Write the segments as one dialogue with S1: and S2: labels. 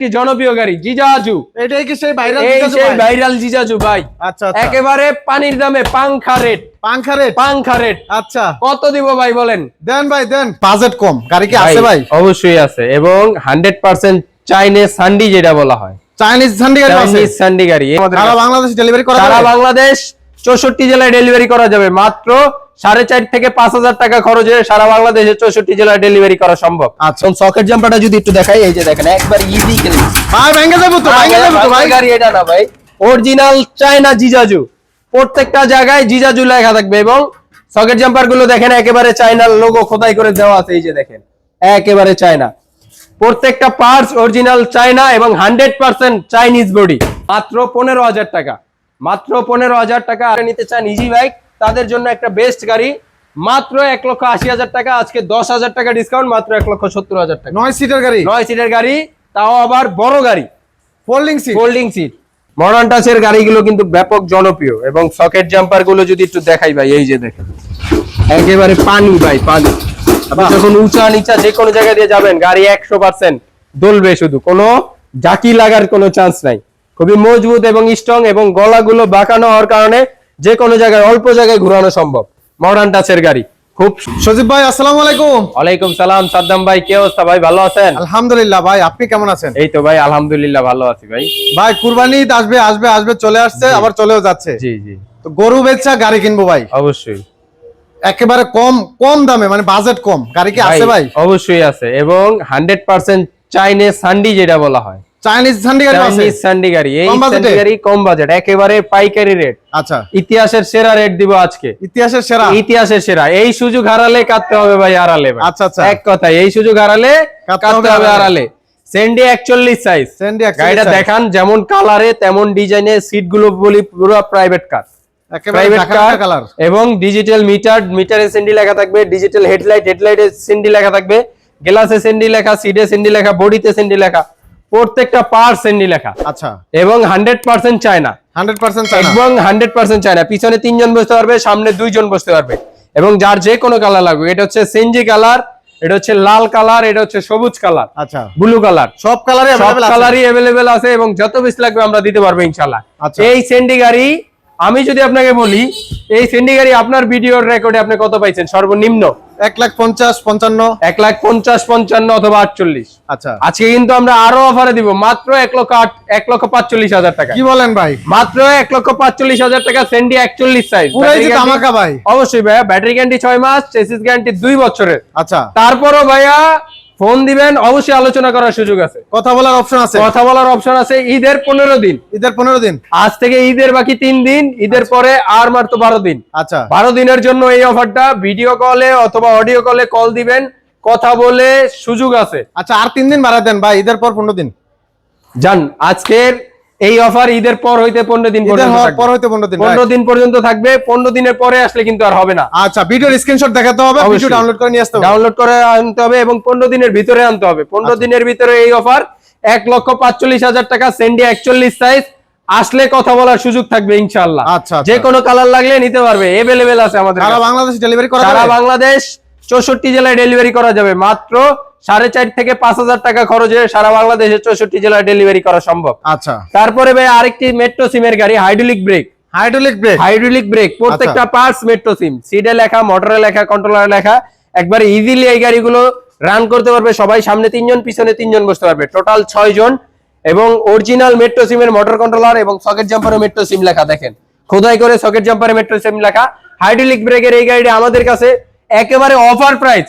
S1: একটি জনপ্রিয় গাড়ি জিজাজু।
S2: এটাই কি সেই ভাইরাল
S1: এই সেই ভাইরাল জিজাজু ভাই।
S2: আচ্ছা আচ্ছা।
S1: একেবারে পানির দামে পাংখা রেট।
S2: পাংখা রেট?
S1: পাংখা রেট।
S2: আচ্ছা।
S1: কত দিব ভাই বলেন?
S2: দেন ভাই দেন। বাজেট কম। গাড়ি কি আছে ভাই?
S1: অবশ্যই আছে এবং হান্ড্রেড পার্সেন্ট চাইনিজ সান্ডি যেটা বলা হয়।
S2: চাইনিজ ঝান্ডি গাড়ি
S1: চাইনিজ সান্ডি গাড়ি।
S2: সারা বাংলাদেশ ডেলিভারি করা
S1: সারা বাংলাদেশ চৌষট্টি জেলায় ডেলিভারি করা যাবে। মাত্র সাড়ে চার থেকে পাঁচ হাজার টাকা খরচে সারা বাংলাদেশে চৌষট্টি জেলায় ডেলিভারি করা সম্ভব।
S2: আচ্ছা।
S1: সকেট জাম্পারটা যদি একটু দেখাই এই যে দেখেন একবার ইজি খেলে
S2: ভাই ভেঙে যাব তো ভেঙে যাব তো ভাই।
S1: গাড়ি এটা না ভাই। অরিজিনাল চায়না জিজাজু প্রত্যেকটা জায়গায় জিজাজু লেখা থাকবে এবং সকেট জাম্পারগুলো দেখেন একেবারে চায়নার লোগো খোদাই করে দেওয়া আছে এই যে দেখেন একেবারে চায়না প্রত্যেকটা পার্টস অরিজিনাল চায়না এবং হান্ড্রেড পার্সেন্ট চাইনিজ বডি মাত্র পনেরো হাজার টাকা মাত্র পনেরো হাজার টাকা। আর নিতে চান ইজি বাইক তাদের জন্য একটা বেস্ট গাড়ি। মাত্র এক লক্ষ আশি হাজার টাকা আজকে দশ হাজার টাকা ডিসকাউন্ট মাত্র এক লক্ষ সত্তর হাজার টাকা।
S2: নয় সিটের গাড়ি?
S1: নয় সিটের গাড়ি তাও আবার বড় গাড়ি।
S2: Folding seat
S1: folding seat modern টাচের গাড়িগুলো কিন্তু ব্যাপক জনপ্রিয় এবং সকেট জাম্পারগুলো যদি একটু দেখাই ভাই এই যে দেখেন। একেবারে পানি ভাই পানি। আপনি। যখন উঁচা নিচা যে কোনো জায়গা দিয়ে যাবেন গাড়ি একশো পার্সেন্ট দলবে শুধু। কোনো জাকি লাগার কোনো চান্স নাই। খুবই মজবুত এবং স্ট্রং এবং গলাগুলো বাঁকানো হওয়ার কারণে যে কোনো জায়গায় অল্প জায়গায় ঘোরানো সম্ভব। মডার্ন টাচের গাড়ি। খুব
S2: সজীব ভাই আসসালামু আলাইকুম।
S1: ওয়ালাইকুম সালাম সাদ্দাম ভাই কি অবস্থা ভাই? ভালো আছেন?
S2: আলহামদুলিল্লাহ ভাই আপনি কেমন আছেন?
S1: এই তো ভাই আলহামদুলিল্লাহ ভালো আছি ভাই।
S2: ভাই কুরবানি ঈদ আসবে আসবে আসবে চলে আসছে আবার চলেও যাচ্ছে।
S1: জি জি।
S2: তো গরু বেচা গাড়ি কিনবো ভাই?
S1: অবশ্যই।
S2: একেবারে কম কম দামে মানে বাজেট কম। গাড়ি কি আছে ভাই?
S1: অবশ্যই আছে। এবং হান্ড্রেড পার্সেন্ট চাইনিজ সান্ডি যেটা বলা হয়।
S2: চাইনিজ ঝান্ডি গাড়ি আছে?
S1: চাইনিজ সান্ডি গাড়ি। এই
S2: কম
S1: গাড়ি কম বাজেট একেবারে পাইকারি রেট
S2: আচ্ছা।
S1: ইতিহাসের সেরা রেট দিব আজকে।
S2: ইতিহাসের সেরা?
S1: ইতিহাসের সেরা। এই সুযোগ হারালে কাটতে হবে ভাই
S2: আচ্ছা, আচ্ছা।
S1: এক এই সুযোগ হারালে
S2: কাটতে হবে। হারালে
S1: সাইজ গাড়িটা দেখান যেমন কালারে তেমন ডিজাইনে সিটগুলো বলি পুরো প্রাইভেট কার প্রাইভেট কার এবং ডিজিটাল মিটার মিটারে সেন্ডি লেখা থাকবে ডিজিটাল হেডলাইট হেডলাইটে সেন্ডি লেখা থাকবে গ্লাসে সেন্ডি লেখা সিডে সেন্ডি লেখা বডিতে সেন্ডি লেখা। প্রত্যেকটা পার সেন্ডি লেখা।
S2: আচ্ছা।
S1: এবং hundred percent China.
S2: Hundred percent
S1: এবং হান্ড্রেড পার্সেন্ট চায়না। পিছনে তিনজন বসতে পারবে সামনে দুইজন বসতে পারবে। এবং যার যে কোনো কালার লাগবে এটা হচ্ছে সেঞ্জি কালার এটা হচ্ছে লাল কালার এটা হচ্ছে সবুজ কালার
S2: আচ্ছা।
S1: ব্লু কালার
S2: সব কালারই
S1: সব কালারই অ্যাভেলেবেল আছে এবং যত বেশি লাগবে আমরা দিতে পারব ইনশাল্লাহ
S2: আচ্ছা।
S1: এই সেন্ডি গাড়ি আমি যদি আপনাকে বলি এই সেন্ডি গাড়ি আপনার ভিডিওর রেকর্ডে আপনি কত পাইছেন? সর্বনিম্ন?
S2: এক লাখ পঞ্চাশ পঞ্চান্ন।
S1: এক লাখ পঞ্চাশ পঞ্চান্ন অথবা আটচল্লিশ।
S2: আচ্ছা।
S1: আজকে কিন্তু আমরা আরও অফারে দিব মাত্র এক লক্ষ আট এক লক্ষ পাঁচচল্লিশ হাজার টাকা।
S2: কি বলেন ভাই?
S1: মাত্র এক লক্ষ পাঁচচল্লিশ হাজার টাকা সেন্ডি একচল্লিশ সাইজ
S2: ভাই।
S1: অবশ্যই ভাইয়া ব্যাটারি গ্যারান্টি ছয় মাস চেসিস গ্যারান্টি দুই বছরের।
S2: আচ্ছা।
S1: তারপরও ভাইয়া ফোন দিবেন অবশ্যই আলোচনা করার সুযোগ আছে।
S2: কথা বলার অপশন আছে।
S1: কথা বলার অপশন আছে ঈদের পনেরো দিন।
S2: ঈদের পনেরো দিন।
S1: আজ থেকে ঈদের বাকি তিন দিন ঈদের পরে আর মাত্র বারো দিন।
S2: আচ্ছা।
S1: বারো দিনের জন্য এই অফারটা ভিডিও কলে অথবা অডিও কলে কল দিবেন কথা বলে সুযোগ আছে।
S2: আচ্ছা আর তিন দিন বাড়া দেন ভাই ঈদের পর পনেরো দিন।
S1: যান আজকের এই অফার ঈদের পর হইতে পনেরো দিন।
S2: পর হইতে পনেরো দিন
S1: পনেরো দিন পর্যন্ত থাকবে পনেরো দিনের পরে আসলে কিন্তু আর হবে না।
S2: আচ্ছা ভিডিওর স্ক্রিনশট দেখাতে হবে ভিডিও ডাউনলোড করে নিয়ে আসতে হবে।
S1: ডাউনলোড করে আনতে হবে এবং পনেরো দিনের ভিতরে আনতে হবে। পনেরো
S2: আচ্ছা।
S1: দিনের ভিতরে এই অফার এক লক্ষ পাঁচচল্লিশ হাজার টাকা সেন্ডি একচল্লিশ সাইজ আসলে কথা বলার সুযোগ থাকবে ইনশাল্লাহ
S2: আচ্ছা, আচ্ছা।
S1: যে কোনো কালার লাগলে নিতে পারবে এভেলেবেল আছে আমাদের
S2: সারা বাংলাদেশ ডেলিভারি করা
S1: সারা বাংলাদেশ চৌষট্টি জেলায় ডেলিভারি করা যাবে। মাত্র সাড়ে চার থেকে পাঁচ হাজার টাকা খরচে সারা বাংলাদেশে চৌষট্টি জেলায় ডেলিভারি করা সম্ভব।
S2: আচ্ছা।
S1: তারপরে ভাই আরেকটি মেট্রো সিমের গাড়ি hydraulic brake
S2: hydraulic brake
S1: hydraulic brake প্রত্যেকটা। পার্টস মেট্রো সিম সিডে লেখা মোটরে লেখা কন্ট্রোলারে লেখা। একবারে ইজিলি এই গাড়িগুলো রান করতে পারবে সবাই। সামনে তিনজন পিছনে তিনজন বসতে পারবে। টোটাল ছয় জন এবং অরিজিনাল মেট্রো সিমের মোটর কন্ট্রোলার এবং সকেট জাম্পারে মেট্রো সিম লেখা দেখেন। খোদাই করে সকেট জাম্পারে মেট্রো সিম লেখা। হাইড্রোলিক ব্রেকের এই গাড়িটা আমাদের কাছে একেবারে অফার প্রাইস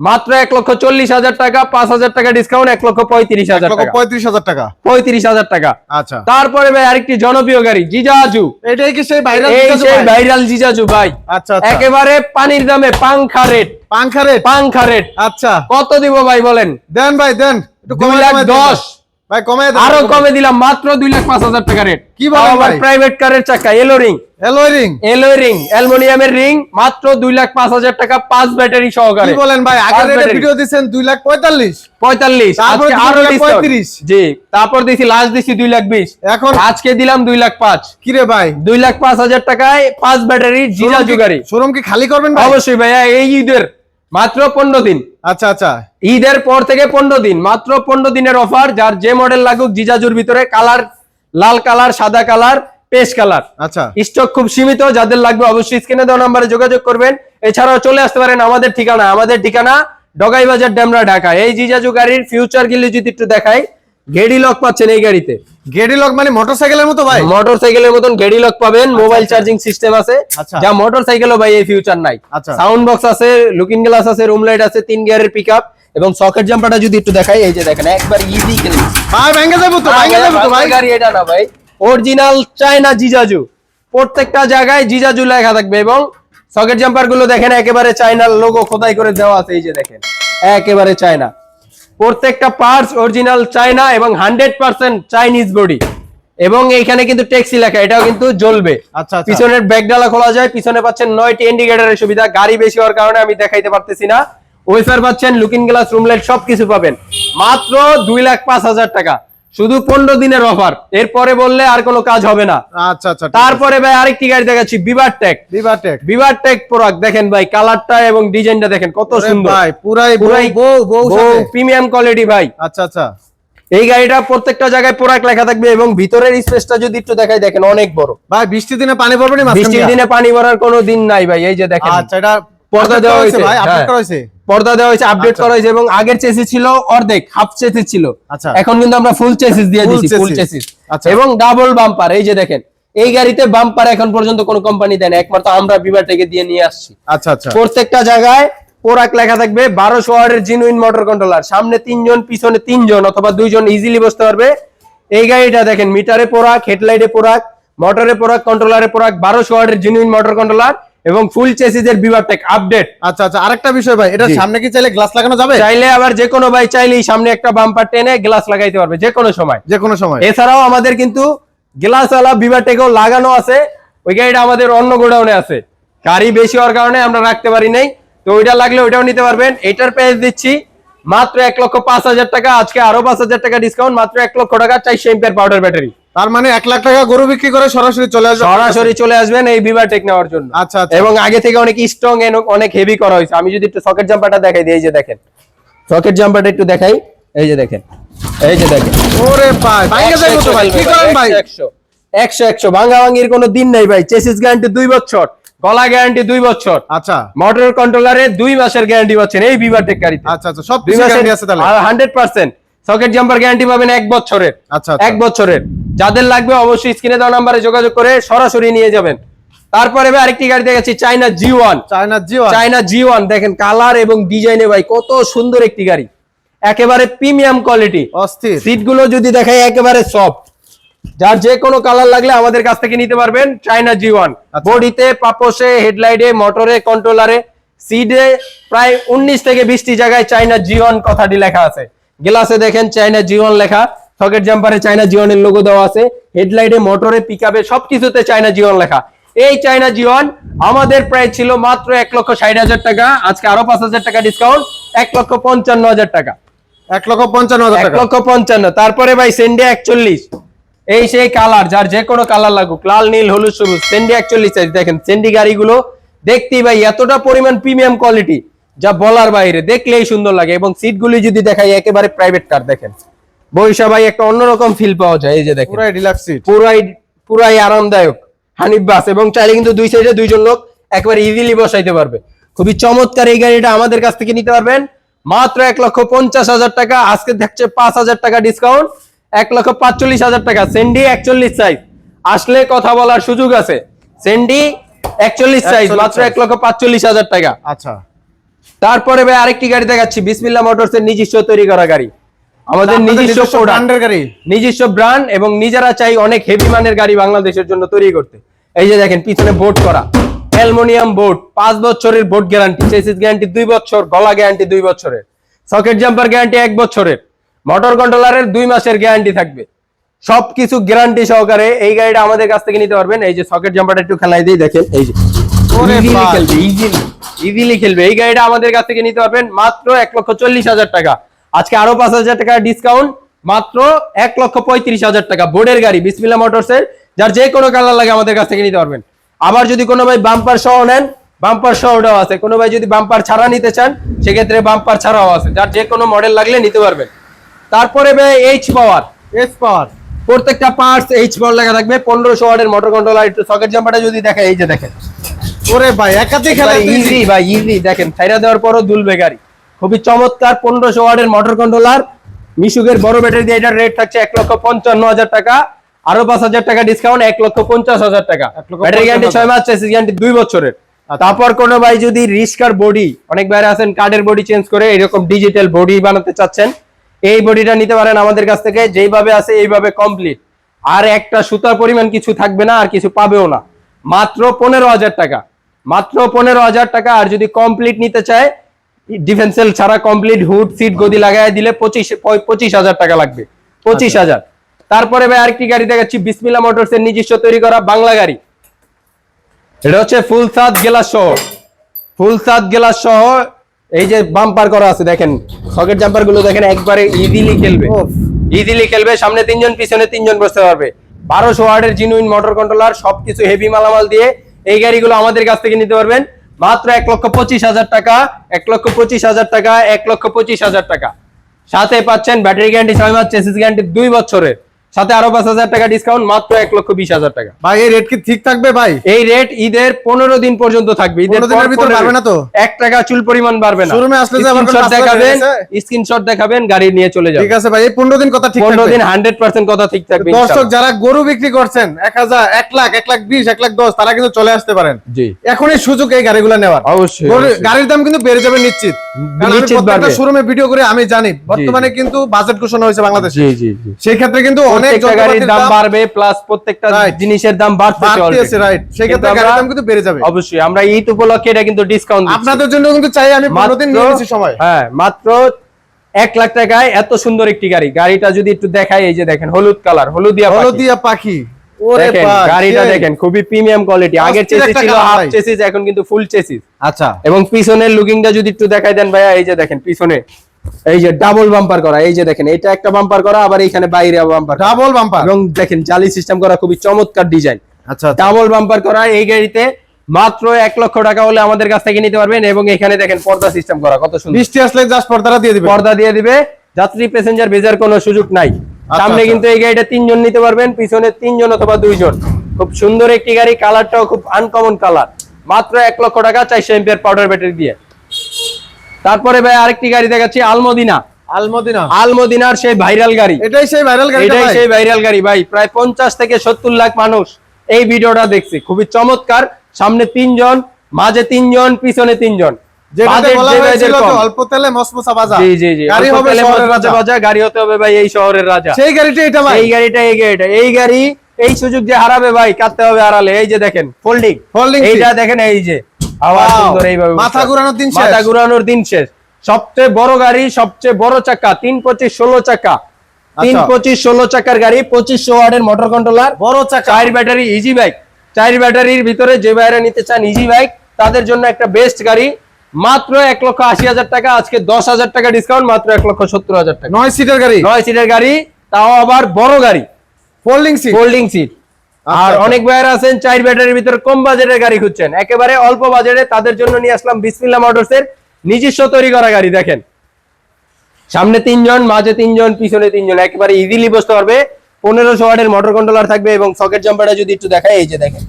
S1: মাত্র এক লক্ষ চল্লিশ হাজার টাকা পাঁচ হাজার টাকা ডিসকাউন্ট এক লক্ষ পঁয়ত্রিশ হাজার টাকা।
S2: পঁয়ত্রিশ হাজার টাকা।
S1: পঁয়ত্রিশ হাজার টাকা।
S2: আচ্ছা।
S1: তারপরে ভাই আরেকটি জনপ্রিয় গাড়ি জিজাজু।
S2: এটাই কি সেই ভাইরাল
S1: সেই ভাইরাল জিজাজু ভাই।
S2: আচ্ছা আচ্ছা।
S1: একেবারে পানির দামে পাংখা রেট।
S2: পাংখা রেট?
S1: পাংখা রেট।
S2: আচ্ছা।
S1: কত দিব ভাই বলেন?
S2: দেন ভাই দেন।
S1: দুই লাখ দশ।
S2: ভাই কমায়
S1: আরও কমে দিলাম মাত্র দুই লাখ পাঁচ হাজার টাকা রেট
S2: কি ভাই?
S1: প্রাইভেট কারের চাকা alloy ring
S2: alloy ring
S1: alloy ring অ্যালুমিনিয়ামের রিং মাত্র দুই লাখ পাঁচ হাজার টাকা পাঁচ ব্যাটারি
S2: কি
S1: সহকারে
S2: বলেন ভাই? আগের রেটে ভিডিও দিছেন দুই লাখ পঁয়তাল্লিশ।
S1: পঁয়তাল্লিশ
S2: তারপরে
S1: আজকে আরও।
S2: পঁয়ত্রিশ।
S1: জি তারপর দিছি লাস্ট দিছি দুই লাখ বিশ।
S2: এখন
S1: আজকে দিলাম দুই লাখ পাঁচ।
S2: কিরে ভাই?
S1: দুই লাখ পাঁচ হাজার টাকায় পাঁচ ব্যাটারি জিজাজু জুগারি
S2: শোরুম কি খালি করবেন ভাই?
S1: অবশ্যই ভাইয়া এই ঈদের মাত্র পনেরো দিন।
S2: আচ্ছা আচ্ছা।
S1: ঈদের পর থেকে পনেরো দিন মাত্র পনেরো দিনের অফার যার যে মডেল লাগুক জিজাজুর ভিতরে কালার লাল কালার সাদা কালার পেস্ট কালার
S2: আচ্ছা।
S1: স্টক খুব সীমিত যাদের লাগবে অবশ্যই স্ক্রিনে দেওয়া নাম্বারে যোগাযোগ করবেন। এছাড়াও চলে আসতে পারেন আমাদের ঠিকানা। আমাদের ঠিকানা ডগাই বাজার ডেমরা ঢাকা। এই জিজাজু গাড়ির ফিউচার গিলি যদি একটু দেখাই গেডি লক পাচ্ছেন এই গাড়িতে।
S2: গেডি লক মানে মোটরসাইকেলের মতো ভাই?
S1: মোটর সাইকেলের মতন গেডি লক পাবেন মোবাইল চার্জিং সিস্টেম আছে।
S2: আচ্ছা।
S1: যা ভাই এই ফিউচার নাই।
S2: আচ্ছা।
S1: সাউন্ড বক্স আছে লুকিং গ্লাস আছে রুম লাইট আছে তিন গিয়ারের পিকআপ এবং সকেট জাম্পারটা যদি একটু দেখাই এই যে দেখেন একবার ইজি
S2: ভাই ভেঙে যাব তো ভেঙে যাব তো ভাই।
S1: গাড়ি এটা না ভাই। অরিজিনাল চায়না জিজাজু প্রত্যেকটা জায়গায় জিজাজু লেখা থাকবে এবং সকেট জাম্পারগুলো দেখেন একেবারে চায়নার লোগো খোদাই করে দেওয়া আছে এই যে দেখেন। একেবারে চায়না প্রত্যেকটা পার্টস অরিজিনাল চায়না এবং হান্ড্রেড পার্সেন্ট চাইনিজ বডি এবং এইখানে কিন্তু ট্যাক্সি লেখা এটাও কিন্তু জ্বলবে।
S2: আচ্ছা আচ্ছা।
S1: পিছনের ব্যাগ ডালা খোলা যায় পিছনে পাচ্ছেন নয়টি ইন্ডিকেটারের সুবিধা। গাড়ি বেশি হওয়ার কারণে আমি দেখাইতে পারতেছি না। ওয়েফার পাচ্ছেন লুকিং গ্লাস রুম লাইট সবকিছু পাবেন। মাত্র দুই লাখ পাঁচ হাজার টাকা। শুধু পনেরো দিনের অফার এরপরে বললে আর কোনো কাজ হবে না।
S2: আচ্ছা আচ্ছা
S1: তারপরে ভাই আরেকটি গাড়ি দেখাচ্ছি বিবার টেক
S2: বিভাটেক
S1: বিবার টেক প্রোডাক্ট দেখেন ভাই কালারটা এবং ডিজাইনটা দেখেন কত সুন্দর।
S2: ভাই পুরাই
S1: পুরাই। প্রিমিয়াম কোয়ালিটি ভাই।
S2: আচ্ছা আচ্ছা।
S1: এই গাড়িটা প্রত্যেকটা জায়গায় প্রোডাক্ট লেখা থাকবে এবং ভিতরের স্পেসটা যদি একটু দেখাই দেখেন অনেক বড়।
S2: ভাই বৃষ্টির দিনে পানি পড়বে না
S1: বৃষ্টির দিনে পানি ভরার কোনো দিন নাই ভাই এই যে দেখেন।
S2: আচ্ছা এটা
S1: পর্দা দেওয়া হয়েছে,
S2: ভাই আপডেট
S1: হ্যাঁ।
S2: করা হয়েছে?
S1: পর্দা দেওয়া হয়েছে আপডেট
S2: আচ্ছা।
S1: করা হয়েছে এবং আগের চেসিস ছিল অর্ধেক হাফ চেসিস ছিল।
S2: আচ্ছা।
S1: এখন কিন্তু আমরা ফুল চেসিস দিয়ে দিচ্ছি ফুল চেসিস। এবং ডাবল বাম্পার এই যে দেখেন এই গাড়িতে বাম্পার এখন পর্যন্ত কোনো কোম্পানি দেয় না একমাত্র আমরা বিবার থেকে দিয়ে নিয়ে আসছি।
S2: আচ্ছা আচ্ছা।
S1: প্রত্যেকটা জায়গায় পোরাক লেখা থাকবে বারোশো ওয়ার্ডের জিনুইন মোটর কন্ট্রোলার সামনে তিনজন পিছনে তিনজন অথবা দুইজন ইজিলি বসতে পারবে। এই গাড়িটা দেখেন মিটারে পোরাক হেডলাইটে পোরাক মোটরে পোরাক কন্ট্রোলারে পোরাক বারোশো ওয়ার্ডের জিনুইন মোটর কন্ট্রোলার এবং ফুল চেসিসের বিবার টেক আপডেট
S2: আচ্ছা আচ্ছা আরেকটা বিষয় ভাই এটা সামনে কি চাইলে গ্লাস লাগানো যাবে?
S1: চাইলে আবার যে কোনো ভাই চাইলেই সামনে একটা বাম্পার টেনে গ্লাস লাগাইতে পারবে যে কোনো সময়।
S2: যে কোনো সময়।
S1: এছাড়াও আমাদের কিন্তু গ্লাস ওয়ালা বিভাটেকেও লাগানো আছে ওই গাড়িটা আমাদের অন্য গোডাউনে আছে। গাড়ি বেশি হওয়ার কারণে আমরা রাখতে পারি নাই তো ওইটা লাগলে ওইটাও নিতে পারবেন। এটার প্রাইস দিচ্ছি মাত্র এক লক্ষ পাঁচ হাজার টাকা আজকে আরও পাঁচ হাজার টাকা ডিসকাউন্ট মাত্র এক লক্ষ টাকা চারশো এম্পিয়ার পাউডার ব্যাটারি
S2: তার মানে এক লাখ টাকা গরু বিক্রি করে সরাসরি চলে আসবে
S1: সরাসরি চলে আসবেন এই বিভাটেক নেওয়ার জন্য।
S2: আচ্ছা আচ্ছা।
S1: এবং আগে থেকে অনেক স্ট্রং অনেক হেভি করা হয়েছে। আমি যদি একটু সকেট জাম্পারটা দেখাই দিই এই যে দেখেন। সকেট জাম্পারটা একটু দেখাই। এই যে দেখেন। এই যে দেখেন।
S2: ওরে ভাই ভাঙে যাব তো ভাই? কি করেন ভাই?
S1: একশো একশো একশো। ভাঙ্গা ভাঙ্গির কোনো দিন নেই ভাই। চেসিস গ্যারান্টি দুই বছর গলা গ্যারান্টি দুই বছর।
S2: আচ্ছা।
S1: মোটর কন্ট্রোলারে দুই মাসের গ্যারান্টি পাচ্ছেন এই বিভার টেক গাড়িতে।
S2: আচ্ছা আচ্ছা। সব
S1: দুই মাসের
S2: আছে তাহলে।
S1: Hundred percent socket jumper guarantee পাবেন এক বছরের।
S2: আচ্ছা আচ্ছা।
S1: এক বছরের। যাদের লাগবে অবশ্যই স্ক্রিনে দেওয়া নাম্বারে যোগাযোগ করে সরাসরি নিয়ে যাবেন। তারপরে ভাই আরেকটি গাড়ি দেখাচ্ছি China G one
S2: China G one
S1: China G one দেখেন কালার এবং ডিজাইনে ভাই কত সুন্দর একটি গাড়ি। একেবারে প্রিমিয়াম কোয়ালিটি।
S2: অস্থির।
S1: সিটগুলো যদি দেখাই একেবারে সফট যার যে কোনো কালার লাগলে আমাদের কাছ থেকে নিতে পারবেন চাইনা জি ওয়ান। বডিতে পাপোসে হেডলাইটে মোটরে কন্ট্রোলারে সিডে প্রায় উনিশ থেকে বিশটি জায়গায় চাইনা জি ওয়ান কথাটি লেখা আছে। গ্লাসে দেখেন চাইনা জি ওয়ান লেখা সকেট জাম্পারে চাইনা জি ওয়ানের লোগো দেওয়া আছে হেডলাইটে মোটরে পিকআপে সবকিছুতে চাইনা জি ওয়ান লেখা। এই চাইনা জি ওয়ান আমাদের প্রায় ছিল মাত্র এক লক্ষ ষাট হাজার টাকা আজকে আরও পাঁচ হাজার টাকা ডিসকাউন্ট এক লক্ষ পঞ্চান্ন হাজার টাকা।
S2: এক লক্ষ পঞ্চান্ন হাজার
S1: এক লক্ষ পঞ্চান্ন তারপরে ভাই সেন্ডে একচল্লিশ। এই সেই কালার যার যে কোনো কালার লাগুক লাল নীল হলুদ সবুজ সেন্ডি একচল্লিশ সাইজ দেখেন সেন্ডি গাড়িগুলো দেখতেই ভাই এতটা পরিমাণ প্রিমিয়াম কোয়ালিটি যা বলার বাইরে দেখলেই সুন্দর লাগে এবং সিটগুলি যদি দেখাই একেবারে প্রাইভেট কার দেখেন। বৈশা ভাই একটা অন্যরকম ফিল পাওয়া যায় এই যে দেখেন।
S2: পুরাই ডিলাক্স সিট
S1: পুরাই পুরাই আরামদায়ক হানিফ বাস এবং চাইলে কিন্তু দুই সাইডে দুইজন লোক একবার ইজিলি বসাইতে পারবে। খুবই চমৎকার এই গাড়িটা আমাদের কাছ থেকে নিতে পারবেন। মাত্র এক লক্ষ পঞ্চাশ হাজার টাকা আজকে থাকছে পাঁচ হাজার টাকা ডিসকাউন্ট এক লক্ষ পাঁচচল্লিশ হাজার টাকা। সেন্ডি একচল্লিশ সাইজ আসলে কথা বলার সুযোগ আছে। সেন্ডি একচল্লিশ সাইজ মাত্র। এক লক্ষ পাঁচচল্লিশ হাজার টাকা।
S2: আচ্ছা।
S1: তারপরে ভাই আরেকটি গাড়ি দেখাচ্ছি বিসমিল্লা মোটরস এর নিজস্ব তৈরি করা গাড়ি। আমাদের নিজস্ব।
S2: ব্র্যান্ডের গাড়ি।
S1: নিজস্ব ব্র্যান্ড এবং নিজেরা চাই অনেক হেভি মানের গাড়ি বাংলাদেশের জন্য তৈরি করতে। এই যে দেখেন পিছনে বোর্ড করা। অ্যালুমিনিয়াম বোর্ড পাঁচ বছরের বোর্ড গ্যারান্টি চেসিস গ্যারান্টি দুই বছর গলা গ্যারান্টি দুই বছরের। সকেট জাম্পার গ্যারান্টি এক বছরের। মোটর কন্ট্রোলারের দুই মাসের গ্যারান্টি থাকবে। সবকিছু গ্যারান্টি সহকারে এই গাড়িটা আমাদের কাছ থেকে নিতে পারবেন। এই যে সকেট জাম্পারটা একটু খেলাই দিয়ে দেখেন এই যে।
S2: ওরে
S1: ইজিলি। খেলবে ইজিলি ইজিলি খেলবে। এই গাড়িটা আমাদের কাছ থেকে নিতে পারবেন মাত্র এক লক্ষ চল্লিশ হাজার টাকা। আজকে আরও পাঁচ হাজার টাকা ডিসকাউন্ট মাত্র এক লক্ষ পঁয়ত্রিশ হাজার টাকা। বোর্ডের গাড়ি বিসমিল্লা মোটরস এর যার যে কোনো কালার লাগে আমাদের কাছ থেকে নিতে পারবেন। আবার যদি কোনো ভাই বাম্পার সহ নেন বাম্পার সহটাও আছে। কোনো ভাই যদি বাম্পার ছাড়া নিতে চান সেক্ষেত্রে বাম্পার ছাড়াও আছে। যার যে কোনো মডেল লাগলে নিতে পারবেন। তারপরে ভাই এইচ পাওয়ার
S2: এস পাওয়ার
S1: প্রত্যেকটা পার্টস এইচ পাওয়ার লেখা থাকবে। পনেরোশো ওয়াটের মোটর কন্ট্রোলার একটু সকেট জাম্পারটা যদি দেখে এই যে দেখেন।
S2: ওরে ভাই একাধিক খেলা
S1: ইজি ভাই ইজি দেখেন ছাইরা দেওয়ার পরও দুলবে গাড়ি। খুবই চমৎকার পনেরোশো ওয়াটের মোটর কন্ট্রোলার মিশুকের বড় ব্যাটারি দিয়ে এটার রেট থাকছে এক লক্ষ পঞ্চান্ন হাজার টাকা। আরও পাঁচ হাজার টাকা ডিসকাউন্ট এক লক্ষ পঞ্চাশ হাজার টাকা। ব্যাটারি গ্যারান্টি ছয় মাস চেসিস গ্যারান্টি দুই বছরের। তারপর কোনো ভাই যদি রিস্কার বডি অনেক বাইরে আছেন কার্ডের বডি চেঞ্জ করে এরকম ডিজিটাল বডি বানাতে চাচ্ছেন এই বডিটা নিতে পারেন আমাদের কাছ থেকে যেইভাবে আছে এইভাবে কমপ্লিট আর একটা সুতার পরিমাণ কিছু থাকবে না আর কিছু পাবেও না। মাত্র পনেরো হাজার টাকা। মাত্র পনেরো হাজার টাকা আর যদি কমপ্লিট নিতে চায় ডিফেন্সেল ছাড়া কমপ্লিট হুড সিট গদি লাগাই দিলে পঁচিশ পঁচিশ হাজার টাকা লাগবে। পঁচিশ হাজার। তারপরে ভাই আরেকটি গাড়ি দেখাচ্ছি বিসমিল্লা মোটরস এর নিজস্ব তৈরি করা বাংলা গাড়ি। এটা হচ্ছে ফুল সাত গেলাস সহ। ফুল সাত গেলাস সহ এই যে বাম্পার করা আছে দেখেন। সকেট জাম্পারগুলো দেখেন একবারে ইজিলি খেলবে। ইজিলি খেলবে সামনে তিনজন পিছনে তিনজন বসতে পারবে। বারোশো ওয়ার্ডের জিনুইন মোটর কন্ট্রোলার সবকিছু হেভি মালামাল দিয়ে এই গাড়িগুলো আমাদের কাছ থেকে নিতে পারবেন। মাত্র এক লক্ষ পঁচিশ হাজার টাকা, এক লক্ষ পঁচিশ হাজার টাকা, এক লক্ষ পঁচিশ হাজার টাকা। সাথে পাচ্ছেন ব্যাটারি গ্যারান্টি ছয় মাস চেসিস গ্যারান্টি দুই বছরের। সাথে আরও পাঁচ হাজার টাকা ডিসকাউন্ট মাত্র এক লক্ষ বিশ হাজার টাকা।
S2: ভাই এই রেট কি ঠিক থাকবে ভাই?
S1: এই রেট ঈদের পনেরো দিন পর্যন্ত থাকবে। ঈদের
S2: 15 দিনের ভিতর
S1: 15
S2: বাড়বে না তো?
S1: এক টাকা চুল পরিমাণ বাড়বে না।
S2: এ আসলে
S1: স্ক্রিনশট দেখাবেন স্ক্রিনশট দেখাবেন গাড়ি নিয়ে চলে যাবেন।
S2: ঠিক আছে ভাই এই পনেরো দিন কথা ঠিক
S1: পনেরো দিন হান্ড্রেড পার্সেন্ট কথা ঠিক থাকবে
S2: দর্শক যারা গরু বিক্রি করছেন এক হাজার এক লাখ এক লাখ বিশ এক লাখ দশ তারা কিন্তু চলে আসতে পারেন।
S1: জি।
S2: এখনই সুযোগ এই গাড়িগুলো নেওয়ার।
S1: অবশ্যই
S2: গাড়ির দাম কিন্তু বেড়ে যাবে নিশ্চিত। শোরুমে ভিডিও করে আমি জানি। বর্তমানে কিন্তু বাজেট ঘোষণা হয়েছে বাংলাদেশে।
S1: জি জি জি।
S2: সেই ক্ষেত্রে কিন্তু
S1: প্রত্যেকটা গাড়ির দাম বাড়বে প্লাস প্রত্যেকটা জিনিসের দাম বাড়তেছে
S2: বাড়তেছে রাইট সেই গাড়ির দাম কিন্তু বেড়ে যাবে।
S1: অবশ্যই আমরা ঈদ উপলক্ষে এটা কিন্তু ডিসকাউন্ট
S2: আপনাদের জন্য কিন্তু চাই আমি দিন নিয়ে নিচ্ছি সময়।
S1: হ্যাঁ মাত্র এক লাখ টাকায় এত সুন্দর একটি গাড়ি। গাড়িটা যদি একটু দেখাই এই যে দেখেন হলুদ কালার হলুদিয়া পাখি।
S2: হলদিয়া পাখি।
S1: গাড়িটা দেখেন খুবই প্রিমিয়াম কোয়ালিটি আগের চেসিস ছিল হাফ চেসিস এখন কিন্তু ফুল চেসিস
S2: আচ্ছা।
S1: এবং পিছনের লুকিংটা যদি একটু দেখাই দেন ভাইয়া এই যে দেখেন পিছনে। এই যে ডাবল বাম্পার করা এই যে দেখেন এটা একটা বাম্পার করা আবার এইখানে বাইরে বাম্পার
S2: ডাবল বাম্পার
S1: এবং দেখেন জালি সিস্টেম করা খুবই চমৎকার ডিজাইন
S2: আচ্ছা আচ্ছা।
S1: ডাবল বাম্পার করা এই গাড়িতে মাত্র এক লক্ষ টাকা হলে আমাদের কাছ থেকে নিতে পারবেন এবং এখানে দেখেন পর্দা সিস্টেম করা কত সুন্দর।
S2: বৃষ্টি আসলে জাস্ট পর্দাটা দিয়ে দিবে
S1: পর্দা দিয়ে দিবে যাত্রী প্যাসেঞ্জার ভেজার কোনো সুযোগ নাই। সামনে
S2: আচ্ছা।
S1: কিন্তু এই গাড়িটা তিনজন নিতে পারবেন পিছনে তিনজন অথবা দুইজন। খুব সুন্দর একটি গাড়ি কালারটাও খুব আনকমন কালার মাত্র এক লক্ষ টাকা চারশো এম্পিয়ার পাউডার ব্যাটারি দিয়ে। তারপরে ভাই আরেকটি গাড়ি দেখাচ্ছি আলমদিনা।
S2: আলমদিনা।
S1: আলমদিনার সেই ভাইরাল গাড়ি।
S2: এটাই সেই ভাইরাল গাড়ি
S1: এটাই সেই ভাইরাল গাড়ি ভাই প্রায় পঞ্চাশ থেকে সত্তর লাখ মানুষ এই ভিডিওটা দেখছে। খুবই চমৎকার। সামনে তিনজন মাঝে তিনজন পিছনে তিনজন।
S2: যেটাতে
S1: Budget
S2: বলা
S1: যে
S2: হয়েছিল
S1: ভাইদের
S2: যে
S1: কম।
S2: অল্প তেলে মসমসা বাজা
S1: জি জি জি
S2: গাড়ি হবে শহরের রাজা।
S1: বাজা, গাড়ি হতে হবে ভাই এই শহরের রাজা।
S2: সেই গাড়িটা এটা ভাই।
S1: এই গাড়িটা এই গাড়িটা। এই গাড়ি এই সুযোগ যে হারাবে ভাই কাটতে হবে হারালে এই যে দেখেন ফোল্ডিং
S2: Folding
S1: এইটা দেখেন এই যে। আওয়াজ সুন্দর এইভাবে
S2: মাথা ঘুরানোর দিন শেষ।
S1: মাথা ঘুরানোর দিন শেষ। সবচেয়ে বড় গাড়ি সবচেয়ে বড় চাকা তিন পঁচিশ ষোলো চাকা। তিন
S2: আচ্ছা।
S1: পঁচিশ ষোলো চাকার গাড়ি পঁচিশশো ওয়ার্ডের মোটর কন্ট্রোলার
S2: বড় চাকা।
S1: চার ব্যাটারি ইজি বাইক চার ব্যাটারির ভিতরে যে বাইরে নিতে চান ইজি বাইক তাদের জন্য একটা বেস্ট গাড়ি। মাত্র এক লক্ষ আশি হাজার টাকা আজকে দশ হাজার টাকা ডিসকাউন্ট মাত্র এক লক্ষ সত্তর হাজার টাকা।
S2: নয় সিটের গাড়ি?
S1: নয় সিটের গাড়ি তাও আবার বড় গাড়ি।
S2: ফোল্ডিং সিট
S1: ফোল্ডিং সিট আর
S2: আচ্ছা।
S1: অনেক ভাইয়ার আছেন চার ব্যাটারির ভিতরে কম বাজেটের গাড়ি খুঁজছেন। একেবারে অল্প বাজেটে তাদের জন্য নিয়ে আসলাম বিসমিল্লা মোটরস এর নিজস্ব তৈরি করা গাড়ি দেখেন। সামনে তিনজন মাঝে তিনজন পিছনে তিনজন একেবারে ইজিলি বসতে পারবে। পনেরোশো ওয়াটের মোটর কন্ট্রোলার থাকবে এবং সকেট জাম্পারটা যদি একটু দেখায় এই যে দেখেন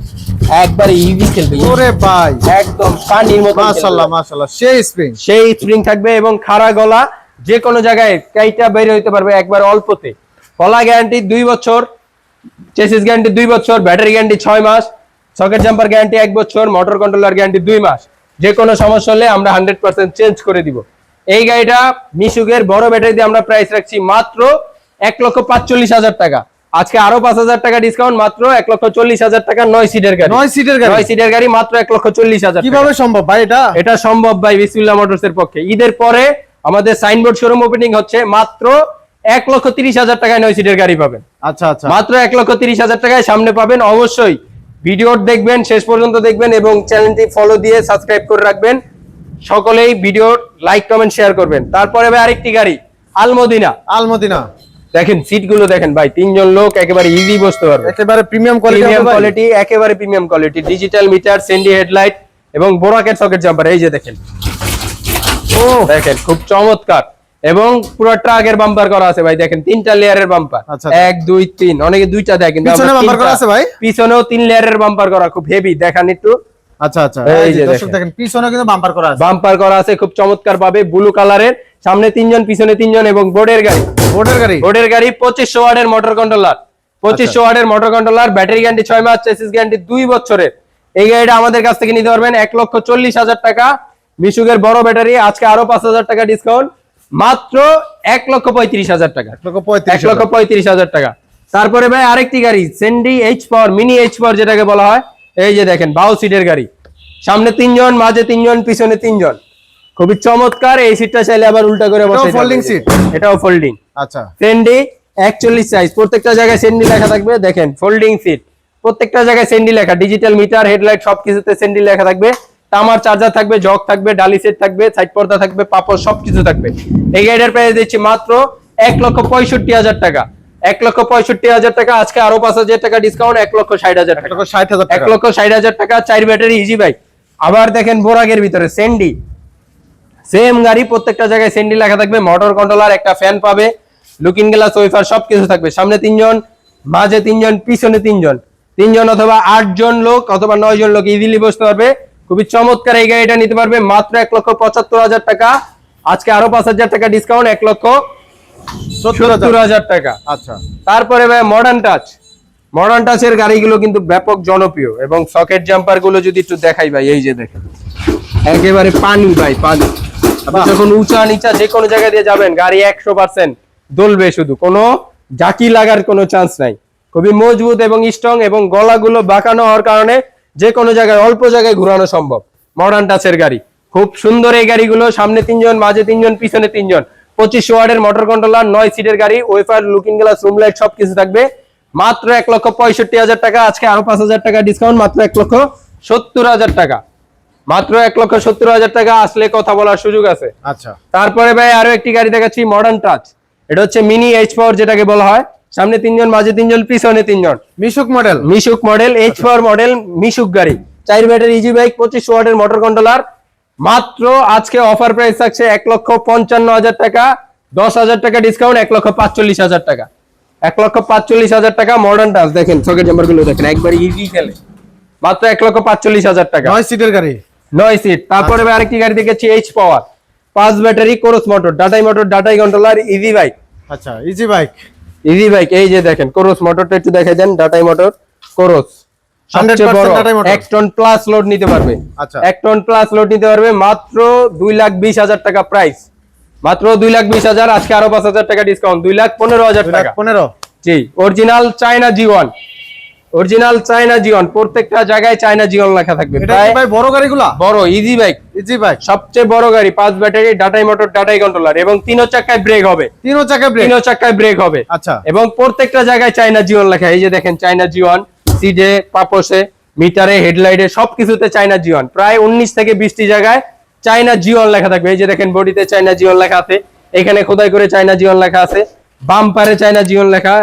S1: একবারে ইজি খেলবে।
S2: ওরে ভাই।
S1: একদম পানির মতো
S2: মাশাআল্লাহ মাশাআল্লাহ সেই স্প্রিং
S1: সেই স্প্রিং থাকবে এবং খাড়া গলা যে কোনো জায়গায় কাইটা বের হইতে পারবে একবার অল্পতে। কলা গ্যারান্টি দুই বছর চেসিস গ্যারান্টি দুই বছর ব্যাটারি গ্যারান্টি ছয় মাস সকেট জাম্পার গ্যারান্টি এক বছর মোটর কন্ট্রোলার গ্যারান্টি দুই মাস। যে কোনো সমস্যা হলে আমরা হান্ড্রেড পার্সেন্ট চেঞ্জ করে দিব। এই গাড়িটা মিশুকের বড় ব্যাটারি দিয়ে আমরা প্রাইস রাখছি মাত্র এক লক্ষ পাঁচচল্লিশ হাজার টাকা। আজকে আরও পাঁচ হাজার টাকা ডিসকাউন্ট মাত্র এক লক্ষ চল্লিশ হাজার টাকা নয় সিটের গাড়ি।
S2: নয় সিটের গাড়ি।
S1: নয় সিটের গাড়ি মাত্র এক লক্ষ চল্লিশ হাজার
S2: কীভাবে সম্ভব ভাই এটা?
S1: এটা সম্ভব ভাই বিসমিল্লাহ মোটরস এর পক্ষে। ঈদের পরে আমাদের সাইনবোর্ড শোরুম ওপেনিং হচ্ছে মাত্র এক লক্ষ তিরিশ হাজার টাকায় নয় সিটের গাড়ি পাবেন।
S2: আচ্ছা আচ্ছা।
S1: মাত্র এক লক্ষ তিরিশ হাজার টাকায় সামনে পাবেন। অবশ্যই ভিডিও দেখবেন শেষ পর্যন্ত দেখবেন এবং চ্যানেলটি ফলো দিয়ে সাবস্ক্রাইব করে রাখবেন। সকলেই ভিডিও লাইক কমেন্ট শেয়ার করবেন। তারপরে ভাই আরেকটি গাড়ি আলমদিনা।
S2: আলমদিনা।
S1: দেখেন সিটগুলো দেখেন ভাই তিনজন লোক একেবারে ইজি বসতে পারবে।
S2: একেবারে প্রিমিয়াম কোয়ালিটি
S1: প্রিমিয়াম কোয়ালিটি একেবারে প্রিমিয়াম কোয়ালিটি ডিজিটাল মিটার সেন্ডি হেডলাইট এবং বোরাকের সকেট জাম্পার এই যে দেখেন।
S2: ও।
S1: দেখেন খুব চমৎকার। এবং পুরো ট্রাকের বাম্পার করা আছে ভাই দেখেন তিনটা লেয়ারের বাম্পার
S2: আচ্ছা।
S1: এক দুই তিন অনেকে দুইটা দেয় কিন্তু
S2: ভাই?
S1: পিছনেও তিন লেয়ারের বাম্পার করা খুব হেভি দেখান একটু।
S2: আচ্ছা আচ্ছা।
S1: এই
S2: এই
S1: যে
S2: যে
S1: দেখেন।
S2: দেখেন পিছনে কিন্তু বাম্পার করা আছে।
S1: বাম্পার করা আছে খুব চমৎকার পাবে ব্লু কালারের সামনে তিনজন পিছনে তিনজন এবং বোর্ডের গাড়ি।
S2: বোর্ডের গাড়ি?
S1: বোর্ডের গাড়ি পঁচিশশো ওয়ার্ডের motor controller motor controller battery guarantee মাস চেসিস গ্যারান্টি দুই বছরের। এই গাড়িটা আমাদের কাছ থেকে নিতে পারবেন এক লক্ষ চল্লিশ হাজার টাকা। মিশুকের বড় ব্যাটারি আজকে আরও পাঁচ হাজার টাকা ডিসকাউন্ট মাত্র এক লক্ষ পঁয়ত্রিশ হাজার টাকা।
S2: এক লক্ষ পঁয়ত্রিশ
S1: হাজার। টাকা। তারপরে ভাই আরেকটি গাড়ি সেন্ডি H power mini H power যেটাকে বলা হয়। এই যে দেখেন বাউ সিটের গাড়ি। সামনে তিনজন মাঝে তিনজন পিছনে তিনজন। খুবই চমৎকার এই সিটটা চাইলে আবার উল্টা করে বসে
S2: folding seat?
S1: এটাও ফোল্ডিং
S2: আচ্ছা।
S1: সেন্ডি একচল্লিশ সাইজ প্রত্যেকটা জায়গায় সেন্ডি লেখা থাকবে দেখেন ফোল্ডিং সিট প্রত্যেকটা জায়গায় সেন্ডি লেখা। ডিজিটাল মিটার হেডলাইট সবকিছুতে সেন্ডি লেখা থাকবে। তামার চার্জার থাকবে জগ থাকবে ডালি সেট থাকবে সাইড পর্দা থাকবে পাপড় সবকিছু থাকবে। এই গাড়িটার প্রাইস দিচ্ছি মাত্র এক লক্ষ পঁয়ষট্টি হাজার টাকা। এক লক্ষ পঁয়ষট্টি হাজার টাকা আজকে আরও পাঁচ হাজার টাকা ডিসকাউন্ট এক লক্ষ ষাট হাজার টাকা। এক লক্ষ ষাট হাজার টাকা। চার ব্যাটারি ইজি বাইক আবার দেখেন বোরাগের ভিতরে সেন্ডি সেম গাড়ি প্রত্যেকটা জায়গায় সেন্ডি লেখা থাকবে মোটর কন্ট্রোলার একটা ফ্যান পাবে লুকিং গ্লাস ওয়েফার সবকিছু থাকবে। সামনে তিনজন মাঝে তিনজন পিছনে তিনজন। তিনজন অথবা আটজন লোক অথবা নয় জন লোক ইজিলি বসতে পারবে। খুবই চমৎকার এই গাড়িটা নিতে পারবে মাত্র এক লক্ষ পঁচাত্তর হাজার টাকা। আজকে আরও পাঁচ হাজার টাকা ডিসকাউন্ট এক লক্ষ
S2: সত্তর হাজার।
S1: টাকা।
S2: আচ্ছা।
S1: তারপরে ভাই মডার্ন টাচ মডার্ন টাচের গাড়িগুলো কিন্তু ব্যাপক জনপ্রিয় এবং সকেট জাম্পারগুলো যদি একটু দেখাই ভাই এই যে দেখেন। একেবারে পানি ভাই পানি। আপনি। যখন উঁচা নিচা যে কোনো জায়গা দিয়ে যাবেন গাড়ি একশো পার্সেন্ট দলবে শুধু। কোনো জাকি লাগার কোনো চান্স নাই। খুবই মজবুত এবং স্ট্রং এবং গলাগুলো বাঁকানো হওয়ার কারণে যে কোনো জায়গায় অল্প জায়গায় ঘোরানো সম্ভব। মডার্ন টাচের গাড়ি। খুব সুন্দর এই গাড়িগুলো সামনে তিনজন মাঝে তিনজন পিছনে তিনজন। পঁচিশ ওয়ার্ডের মোটর কন্ট্রোলার নয় সিটের গাড়ি wafer looking glass room light সবকিছু থাকবে। মাত্র এক লক্ষ পঁয়ষট্টি হাজার টাকা আজকে আরও পাঁচ হাজার টাকা ডিসকাউন্ট মাত্র এক লক্ষ সত্তর হাজার টাকা। মাত্র এক লক্ষ সত্তর হাজার টাকা আসলে কথা বলার সুযোগ আছে।
S2: আচ্ছা।
S1: তারপরে ভাই আরও একটি গাড়ি দেখাচ্ছি মডার্ন টাচ এটা হচ্ছে মিনি এইচ পাওয়ার যেটাকে বলা হয়। সামনে তিনজন মাঝে তিনজন পিছনে তিনজন।
S2: Mishuk model
S1: Mishuk model H power model Mishuk গাড়ি। চার ব্যাটারি ইজি বাইক পঁচিশ ওয়াটের মোটর কন্ট্রোলার মাত্র আজকে অফার প্রাইস থাকছে এক লক্ষ পঞ্চান্ন হাজার টাকা। দশ হাজার টাকা ডিসকাউন্ট এক লক্ষ পাঁচচল্লিশ হাজার টাকা। এক লক্ষ পাঁচচল্লিশ হাজার টাকা মডার্ন টাচ দেখেন সকেট জাম্পারগুলো দেখেন একবার ইজি খেলে মাত্র এক লক্ষ পাঁচচল্লিশ হাজার টাকা।
S2: নয় সিটের গাড়ি।
S1: নয় সিট তারপরে আরেকটি গাড়ি দেখেছি এইচ পাওয়ার পাঁচ ব্যাটারি কোরস মোটর ডাটাই মোটর ডাটাই কন্ট্রোলার ইজি বাইক
S2: আচ্ছা ইজি বাইক
S1: ইজি বাইক এই যে দেখেন কোরস মোটরটা একটু দেখাই দেন ডাটাই মোটর কোরস
S2: 100% টাটাই
S1: এক টন প্লাস লোড নিতে পারবে।
S2: আচ্ছা।
S1: টন প্লাস লোড নিতে পারবে মাত্র দুই লাখ বিশ হাজার টাকা প্রাইস মাত্র দুই লাখ বিশ হাজার আজকে আরও পাঁচ হাজার টাকা ডিসকাউন্ট দুই লাখ পনেরো হাজার
S2: দুই লাখ
S1: টাকা।
S2: পনেরো।
S1: জি original China G one original China G one প্রত্যেকটা জায়গায় চায়না জিওয়ান লেখা থাকবে।
S2: ভাই বড় গাড়িগুলা?
S1: বড় ইজি বাইক
S2: ইজি বাইক
S1: সবচেয়ে বড় গাড়ি পাঁচ ব্যাটারি ডাটাই মোটর ডাটাই কন্ট্রোলার এবং তিনও চাকায় ব্রেক হবে।
S2: তিনও চাকায় ব্রেক
S1: তিনও চাকায় ব্রেক হবে।
S2: আচ্ছা।
S1: এবং প্রত্যেকটা জায়গায় চাইনা জিওন লেখা। এই যে দেখেন চাইনা জিওন সিডে পাপোসে মিটারে হেডলাইটে সবকিছুতে চাইনা জিওন প্রায় উনিশ থেকে বিশটি জায়গায় চাইনা জিওন লেখা থাকবে। এই যে দেখেন বডিতে চাইনা জিওন লেখা আছে। এখানে খোদাই করে চাইনা জিওন লেখা আছে। বাম্পারে চাইনা জিওন লেখা।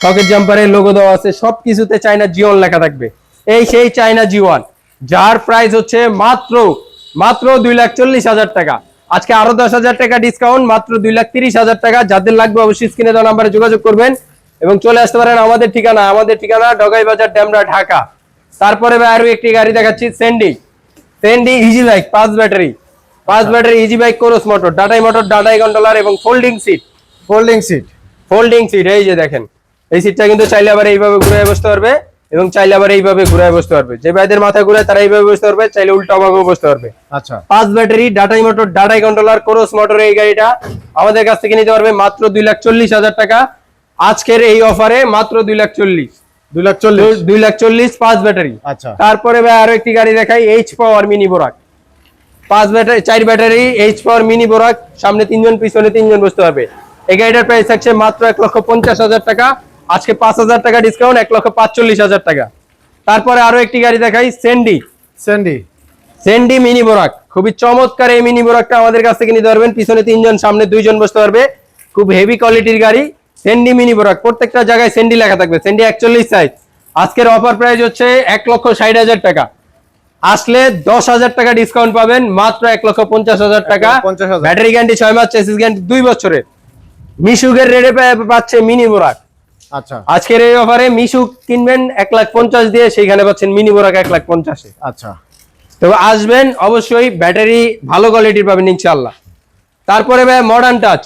S1: সকেট জাম্পারে লোগো দেওয়া আছে সবকিছুতে চাইনা জিওন লেখা থাকবে। এই সেই চাইনা জিওন যার প্রাইস হচ্ছে মাত্র মাত্র দুই লাখ চল্লিশ হাজার টাকা। আজকে আরও দশ হাজার টাকা ডিসকাউন্ট মাত্র দুই লাখ তিরিশ হাজার টাকা। যাদের লাগবে অবশ্যই স্ক্রিনে দেওয়া নাম্বারে যোগাযোগ করবেন এবং চলে আসতে পারেন আমাদের ঠিকানা। আমাদের ঠিকানা ডগাই বাজার ড্যামরা ঢাকা। তারপরে আরও একটি গাড়ি দেখাচ্ছি সেন্ডি সেন্ডি ইজি বাইক পাঁচ ব্যাটারি পাঁচ ব্যাটারি ইজি বাইক কোরস মোটর ডাটাই মোটর ডাটাই কন্ট্রোলার এবং folding seat
S2: folding seat
S1: folding seat এই যে দেখেন। এই সিটটা কিন্তু চাইলে আবার এইভাবে ঘুরে বসতে পারবে এবং চাইলে আবার এইভাবে ঘুরে বসতে পারবে। যে ভাইদের মাথা ঘুরে তারা এইভাবে বসতে পারবে চাইলে উল্টা ভাবেও বসতে পারবে।
S2: আচ্ছা।
S1: পাঁচ ব্যাটারি ডাটাই মোটর ডাটাই কন্ট্রোলার কোরস মোটর এই গাড়িটা আমাদের কাছ থেকে নিতে পারবে মাত্র দুই লাখ চল্লিশ হাজার টাকা। আজকের এই অফারে মাত্র দুই লাখ চল্লিশ।
S2: দুই লাখ চল্লিশ?
S1: দুই লাখ চল্লিশ পাঁচ ব্যাটারি।
S2: আচ্ছা।
S1: তারপরে ভাই আরও একটি গাড়ি দেখাই এইচ পাওয়ার মিনি বোরাক পাঁচ ব্যাটারি চার battery H power mini Borak সামনে তিনজন পিছনে তিনজন বসতে পারবে এই গাড়িটার প্রাইস থাকছে মাত্র এক লক্ষ পঞ্চাশ হাজার টাকা। আজকে পাঁচ হাজার টাকা ডিসকাউন্ট এক লক্ষ পাঁচচল্লিশ হাজার টাকা। তারপরে আরও একটি গাড়ি দেখাই সেন্ডি
S2: স্যান্ডি
S1: সেন্ডি মিনি বোরাক খুবই চমৎকার এই মিনি বোরাকটা আমাদের কাছ থেকে নিতে পারবেন। পিছনে তিনজন সামনে দুইজন বসতে পারবে। খুব হেভি কোয়ালিটির গাড়ি। সেন্ডি মিনি বোরাক প্রত্যেকটা জায়গায় সেন্ডি লেখা থাকবে। সেন্ডি একচল্লিশ সাইজ আজকের অফার প্রাইস হচ্ছে এক লক্ষ ষাট হাজার টাকা। আসলে দশ হাজার টাকা ডিসকাউন্ট পাবেন মাত্র এক লক্ষ পঞ্চাশ হাজার টাকা। ব্যাটারি গ্যারান্টি ছয় মাস চেসিস গ্যারান্টি দুই বছরের। মিশুকের রেটে পাচ্ছে মিনি বোরাক
S2: আচ্ছা।
S1: আজকের এই অফারে মিশুক কিনবেন এক লাখ পঞ্চাশ দিয়ে সেইখানে পাচ্ছেন মিনি বোরাক এক লাখ পঞ্চাশে।
S2: আচ্ছা।
S1: তবে আসবেন অবশ্যই ব্যাটারি ভালো কোয়ালিটির পাবেন ইনশাল্লাহ তারপরে ভাই মডার্ন টাচ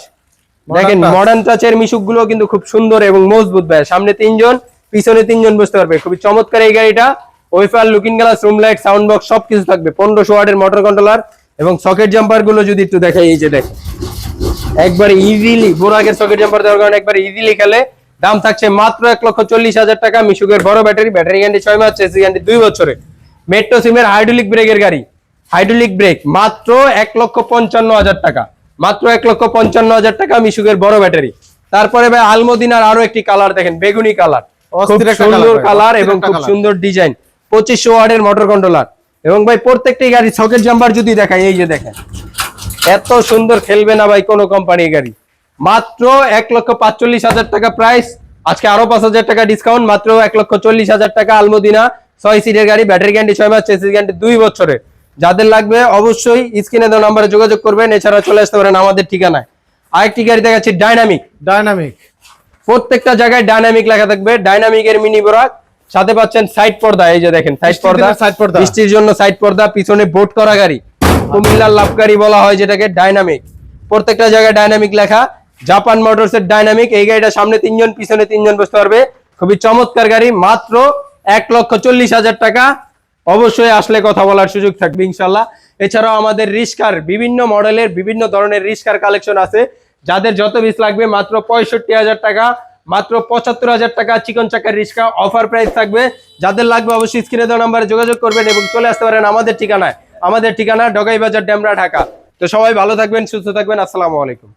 S1: দেখেন মডার্ন টাচের মিশুকগুলো কিন্তু খুব সুন্দর এবং মজবুত ভাই। সামনে তিনজন পিছনে তিনজন বসতে পারবে। খুবই চমৎকার এই গাড়িটা। Wafer looking glass room light sound box সবকিছু থাকবে। পনেরোশো ওয়াটের মোটর কন্ট্রোলার এবং সকেট জাম্পারগুলো যদি একটু দেখাই এই যে দেখেন একবার ইজিলি বোরাকের সকেট জাম্পার দেওয়ার কারণে একবার ইজিলি খেলে দাম থাকছে মাত্র এক লক্ষ চল্লিশ হাজার টাকা। মিশুকের বড় ব্যাটারি ব্যাটারি গ্যারান্টি ছয় মাস এসি গ্যারান্টি দুই বছরে। মেট্রো সিমের হাইড্রোলিক ব্রেকের গাড়ি। হাইড্রোলিক ব্রেক মাত্র এক লক্ষ পঞ্চান্ন হাজার টাকা। মাত্র এক লক্ষ পঞ্চান্ন হাজার টাকা মিশুকের বড় ব্যাটারি। তারপরে ভাই আলমদিনার আরও একটি কালার দেখেন বেগুনি কালার সুন্দর কালার এবং খুব সুন্দর ডিজাইন পঁচিশশো ওয়ার্ডের মোটর কন্ট্রোলার এবং ভাই প্রত্যেকটি গাড়ি সকেট জাম্বার যদি দেখায় এই যে দেখেন। এত সুন্দর খেলবে না ভাই কোনো কোম্পানি গাড়ি। মাত্র এক লক্ষ পাঁচচল্লিশ হাজার টাকা প্রাইস আজকে আরও পাঁচ হাজার টাকা ডিসকাউন্ট মাত্র এক লক্ষ চল্লিশ হাজার টাকা আলমদিনা। ছয় সিটের গাড়ি ব্যাটারি গ্যারান্টি ছয় মাস চেসিস গ্যারান্টি দুই বছরে। যাদের লাগবে অবশ্যই স্ক্রিনে দেওয়া নাম্বারে যোগাযোগ করবেন এছাড়া চলে আসতে পারেন আমাদের ঠিকানায়। আরেকটি গাড়ি দেখাচ্ছি ডাইনামিক
S2: ডাইনামিক
S1: প্রত্যেকটা জায়গায় ডাইনামিক লেখা থাকবে ডাইনামিকের মিনি বোরাক সাথে পাচ্ছেন সাইড পর্দা এই যে দেখেন সাইড পর্দা।
S2: side পর্দা।
S1: বৃষ্টির জন্য সাইড পর্দা পিছনে বোট করা গাড়ি। কুমিল্লার লাভকারী বলা হয় যেটাকে ডাইনামিক প্রত্যেকটা জায়গায় ডাইনামিক লেখা। জাপান মোটরস এর ডাইনামিক এই গাড়িটা সামনে তিনজন, পিছনে তিনজন বসতে পারবে। খুবই চমৎকার গাড়ি, মাত্র এক লক্ষ চল্লিশ হাজার টাকা। অবশ্যই আসলে কথা বলার সুযোগ থাকবে, ইনশাল্লাহ। এছাড়াও আমাদের রিস্কার বিভিন্ন মডেলের, বিভিন্ন ধরনের রিস্কার কালেকশন আছে। যাদের যত পিস লাগবে, মাত্র পঁয়ষট্টি হাজার টাকা, মাত্র পঁচাত্তর হাজার টাকা চিকন চাকার রিস্কা অফার প্রাইস থাকবে। যাদের লাগবে অবশ্যই স্ক্রিনে দেওয়া নাম্বারে যোগাযোগ করবেন এবং চলে আসতে পারেন আমাদের ঠিকানায়। আমাদের ঠিকানা ডগাই বাজার ডেমরা ঢাকা। তো সবাই ভালো থাকবেন, সুস্থ থাকবেন, আসসালামু আলাইকুম।